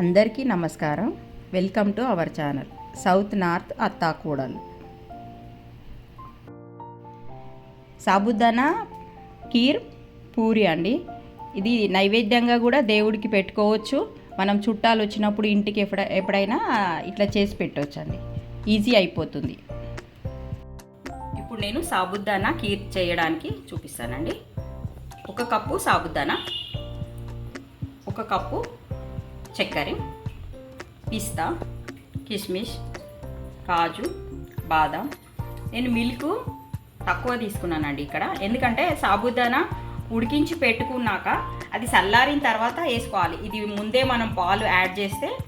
అందరికీ నమస్కారం. Welcome to our channel south north అత్తాకూడలు. Sabudana kheer puri అండి. ఇది నైవేద్యంగా కూడా దేవుడికి పెట్టుకోవచ్చు. మనం చుట్టాలు వచ్చినప్పుడు ఇంటికి ఎప్పుడ ఎప్పుడైనా ఇట్లా చేసి పెట్టవచ్చండి ఈజీ అయిపోతుంది. ఇప్పుడు నేను సాబుదానా కీర్ చేయడానికి చూపిస్తానండి. ఒక కప్పు సాబుదానా ఒక కప్పు చక్కెర పిస్తా కిస్మిస్ కాజు బాదం. నేను మిల్క్ తక్కువ తీసుకున్నానండి ఇక్కడ. ఎందుకంటే సాబుదానా ఉడికించి పెట్టుకున్నాక అది చల్లారిన తర్వాత వేసుకోవాలి. ఇది ముందే మనం పాలు యాడ్ చేస్తే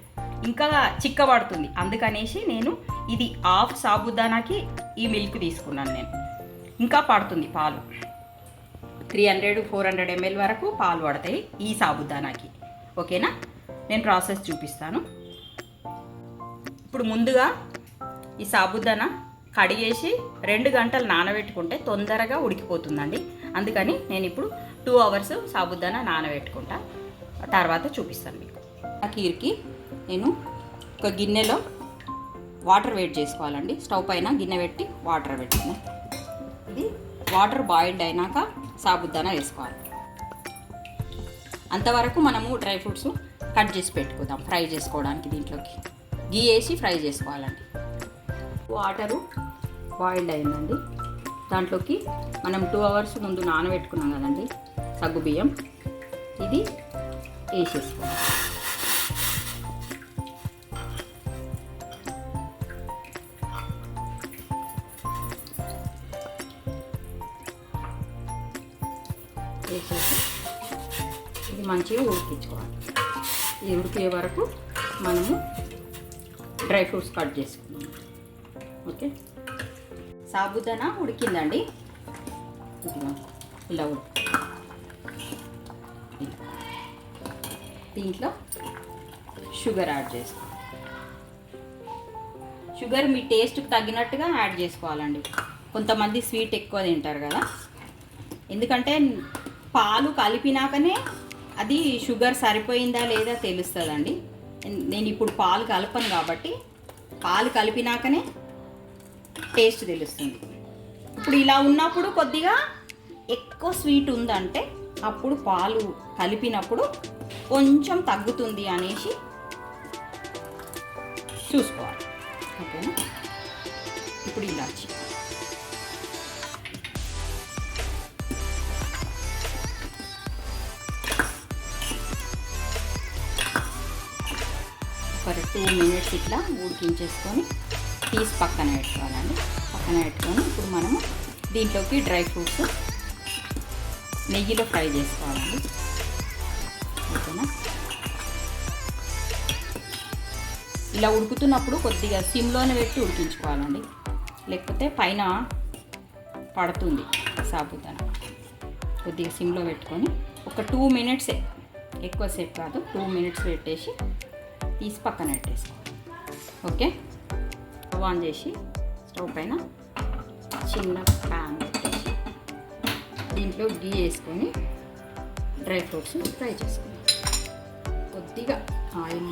ఇంకా చిక్కబడుతుంది. అందుకనేసి నేను ఇది హాఫ్ సాబుదానాకి ఈ మిల్క్ తీసుకున్నాను నేను. ఇంకా పడుతుంది పాలు. Three hundred four hundred ML వరకు పాలు పడతాయి ఈ సాబుదానాకి. ఓకేనా? నేను ప్రాసెస్ చూపిస్తాను. ఇప్పుడు ముందుగా ఈ సాబుదానా కడిగేసి రెండు గంటలు నానబెట్టుకుంటే తొందరగా ఉడికిపోతుందండి. అందుకని నేను ఇప్పుడు టూ అవర్స్ సాబుదానా నానబెట్టుకుంటా. తర్వాత చూపిస్తాను మీకు. ఆ కీర్కి నేను ఒక గిన్నెలో వాటర్ వెయిట్ చేసుకోవాలండి. స్టవ్ పైన గిన్నె పెట్టి వాటర్ పెట్టిన ఇది వాటర్ బాయిల్డ్ అయినాక సాబుదానా వేసుకోవాలి. అంతవరకు మనము డ్రై ఫ్రూట్స్ కట్ చేసి పెట్టుకుందాం ఫ్రై చేసుకోవడానికి దీంట్లోకి. గీ వేసి ఫ్రై చేసుకోవాలండి. వాటరు బాయిల్డ్ అయిందండి. దాంట్లోకి మనం టూ అవర్స్ ముందు నానబెట్టుకున్నాం కదండి సగ్గు బియ్యం. ఇది వేసేసుకోవాలి. వేసేసి ఇది మంచిగా ఉడికించుకోవాలి. ఇది ఉడికే వరకు మనము డ్రై ఫ్రూట్స్ కట్ చేసుకుందాం. ఓకే? సాబుదానా ఉడికిందండి. ఇలా ఉడికి దీంట్లో షుగర్ యాడ్ చేసుకోవాలి షుగర్ మీ టేస్ట్కి తగినట్టుగా యాడ్ చేసుకోవాలండి. కొంతమంది స్వీట్ ఎక్కువ తింటారు కదా. ఎందుకంటే పాలు కలిపినాకనే అది షుగర్ సరిపోయిందా లేదా తెలుస్తుందండి. నేను ఇప్పుడు పాలు కలపను కాబట్టి పాలు కలిపినాకనే టేస్ట్ తెలుస్తుంది. ఇప్పుడు ఇలా ఉన్నప్పుడు కొద్దిగా ఎక్కువ స్వీట్ ఉందంటే అప్పుడు పాలు కలిపినప్పుడు కొంచెం తగ్గుతుంది అనేసి చూసుకోవాలి. ఓకేనా? ఇప్పుడు ఇలాచి. టూ మినిట్స్ ఇట్లా ఉడికించేసుకొని తీసి పక్కన పెట్టుకోవాలండి. పక్కన పెట్టుకొని ఇప్పుడు మనము దీంట్లోకి డ్రై ఫ్రూట్స్ నెయ్యిలో ఫ్రై చేసుకోవాలండి. ఓకేనా? ఇలా ఉడుకుతున్నప్పుడు కొద్దిగా సిమ్లోనే పెట్టి ఉడికించుకోవాలండి. లేకపోతే పైన పడుతుంది సాబుదానా కొద్దిగా సిమ్లో పెట్టుకొని ఒక టూ మినిట్సే ఎక్కువసేపు కాదు టూ మినిట్స్ పెట్టేసి తీసి పక్కన పెట్టేసుకోవాలి ఓకే? స్టవ్ ఆన్ చేసి స్టవ్ పైన చిన్న ప్యాన్ పెట్టేసి దీంట్లో గీ వేసుకొని డ్రై ఫ్రూట్స్ ఫ్రై చేసుకుని కొద్దిగా ఆయిల్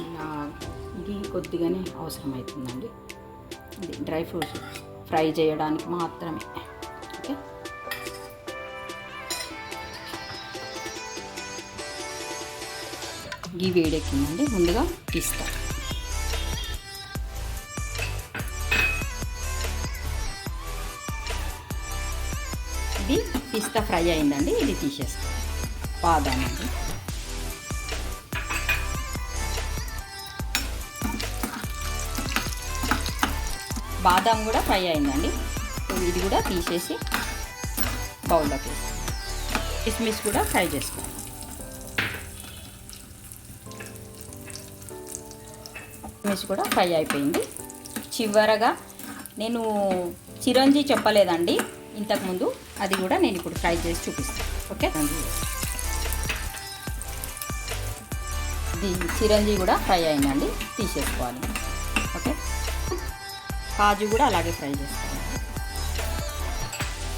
గీ కొద్దిగానే అవసరం అవుతుందండి డ్రై ఫ్రూట్స్ ఫ్రై చేయడానికి మాత్రమే. గీ వేడెక్కిందండి ముందుగా పిస్తా ఇది పిస్తా ఫ్రై అయిందండి ఇది తీసేస్తాం. బాదాం అండి. బాదాం కూడా ఫ్రై అయిందండి. ఇది కూడా తీసేసి బౌల్లోకి వేస్తాం. కిస్మిస్ కూడా ఫ్రై చేసుకోవాలి. కిస్మిస్ కూడా ఫ్రై అయిపోయింది. చివరగా నేను చిరంజీ చెప్పలేదండి. ఇంతకుముందు అది కూడా నేను ఇప్పుడు ఫ్రై చేసి చూపిస్తాను. ఓకే? ఇది చిరంజీ కూడా ఫ్రై అయిందండి. తీసేసుకోవాలి. ఓకే? కాజు కూడా అలాగే ఫ్రై చేసుకోవాలి.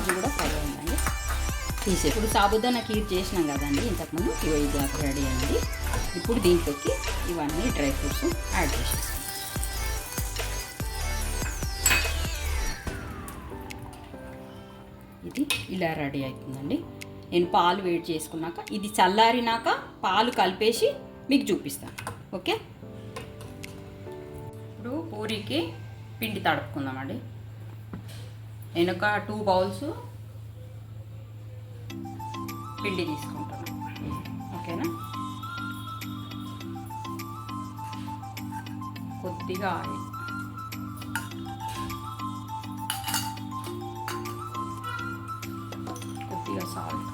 ఇది కూడా ఫ్రై అయిందండి. తీసే ఇప్పుడు సాబుదానా కీర్ చేసినాం కదండి. ఇంతకుముందు ఇగో ఇది రెడీ అయింది. ఇప్పుడు దీంట్లోకి ఇవన్నీ డ్రై ఫ్రూట్స్ యాడ్ చేసేస్తాం. ఇది ఇలా రెడీ అవుతుందండి. నేను పాలు వేడి చేసుకున్నాక ఇది చల్లారినాక పాలు కలిపేసి మీకు చూపిస్తాను. ఓకే? ఇప్పుడు పూరికి పిండి తడుపుకుందామండి. నేను ఒక టూ బౌల్స్ పిండి తీసుకుంటాను ఓకేనా? కొద్దిగా ఆయిల్ కొద్దిగా సాల్ట్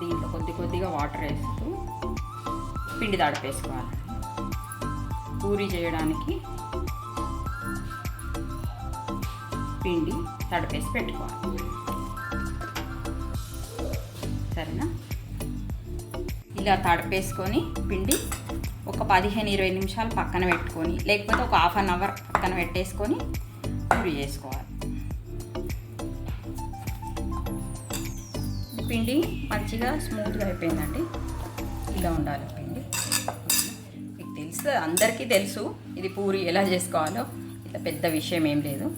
దీంట్లో కొద్ది కొద్దిగా వాటర్ వేస్తూ పిండి దాడిపేసుకోవాలి పూరి చేయడానికి పిండి తడిపేసి పెట్టుకోవాలి. సరేనా? ఇలా తడపేసుకొని పిండి ఒక పదిహేను ఇరవై నిమిషాలు పక్కన పెట్టుకొని లేకపోతే ఒక హాఫ్ అన్ అవర్ పక్కన పెట్టేసుకొని పూరి చేసుకోవాలి. పిండి మంచిగా స్మూత్గా అయిపోయిందండి. ఇలా ఉండాలి పిండి. మీకు తెలుసు అందరికీ తెలుసు ఇది పూరి ఎలా చేసుకోవాలో. ఇట్లా పెద్ద విషయం ఏం లేదు.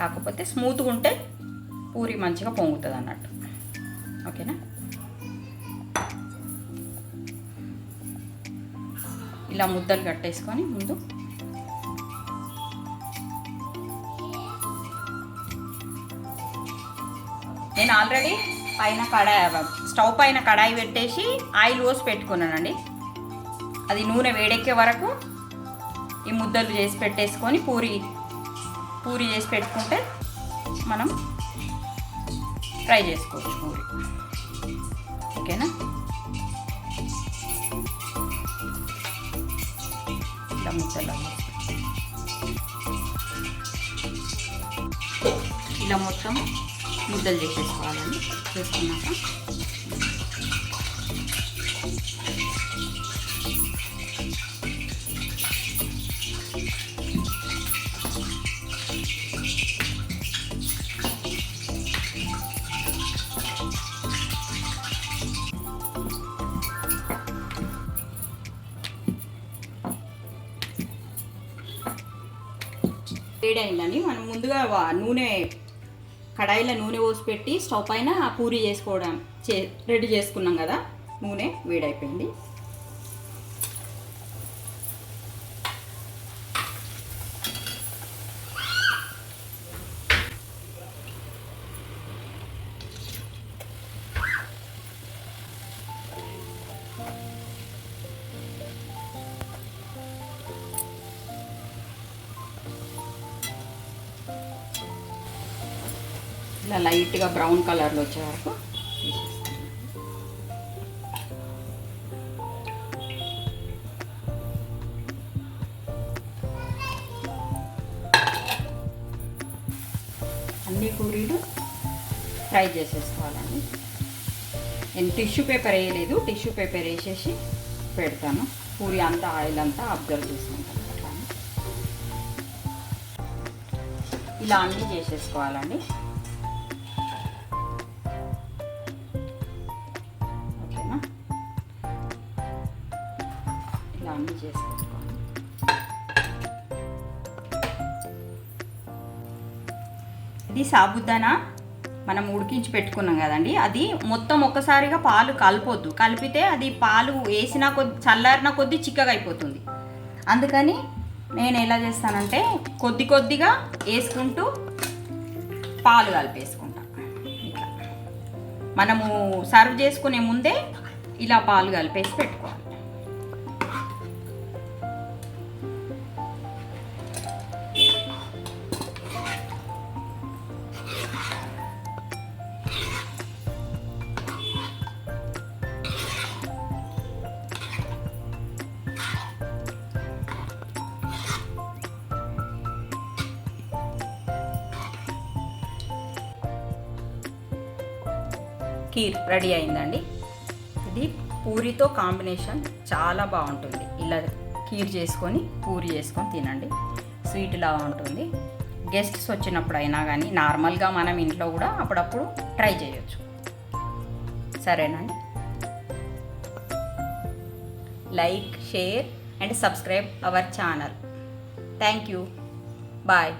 కాకపోతే స్మూత్గా ఉంటే పూరి మంచిగా పొంగుతుంది అన్నట్టు ఓకేనా? ఇలా ముద్దలు కట్టేసుకొని ముందు నేను ఆల్రెడీ పైన కడాయి స్టవ్ పైన కడాయి పెట్టేసి ఆయిల్ పోసి పెట్టుకున్నానండి. అది నూనె వేడెక్కే వరకు ఈ ముద్దలు చేసి పెట్టేసుకొని పూరి పూరి చేసి పెట్టుకుంటే మనం ఫ్రై చేసుకోవచ్చు పూరి. ఓకేనా? ముద్దలు ఇలా మొత్తం ముద్దలు చేసేసుకోవాలండి. చేసుకున్నాక వేడైందని మనం ముందుగా నూనె కడాయిలో నూనె పోసి పెట్టి స్టవ్ పైన పూరి చేసుకోవడం చే రెడీ చేసుకున్నాం కదా. నూనె వేడైపోయింది. ఇలా లైట్గా బ్రౌన్ కలర్లో వచ్చే వరకు తీసేస్తాను. అన్ని పూరీలు ఫ్రై చేసేసుకోవాలండి. నేను టిష్యూ పేపర్ వేయలేదు టిష్యూ పేపర్ వేసేసి పెడతాను. పూరి అంతా ఆయిల్ అంతా అబ్జర్వ్ చేసుకుంటాను అట్లా ఇలా అన్నీ చేసేసుకోవాలండి. ఇది సాబుదానా మనం ఉడికించి పెట్టుకున్నాం కదండి. అది మొత్తం ఒక్కసారిగా పాలు కలపొద్దు. కలిపితే అది పాలు వేసిన కొద్ది చల్లారిన కొద్దీ చిక్కగా అయిపోతుంది. అందుకని నేను ఎలా చేస్తానంటే కొద్ది కొద్దిగా వేసుకుంటూ పాలు కలిపేసుకుంటా. ఇట్లా. మనము సర్వ్ చేసుకునే ముందే ఇలా పాలు కలిపేసి పెట్టుకుంటాం. కీర్ రెడీ అయిందండి. ఇది పూరితో కాంబినేషన్ చాలా బాగుంటుంది. ఇలా కీర్ చేసుకొని పూరి చేసుకొని తినండి. స్వీట్లా ఉంటుంది. గెస్ట్స్ వచ్చినప్పుడు అయినా కానీ నార్మల్గా మనం ఇంట్లో కూడా అప్పుడప్పుడు ట్రై చేయొచ్చు. సరేనండి. Like share and subscribe our channel. Thank you. Bye.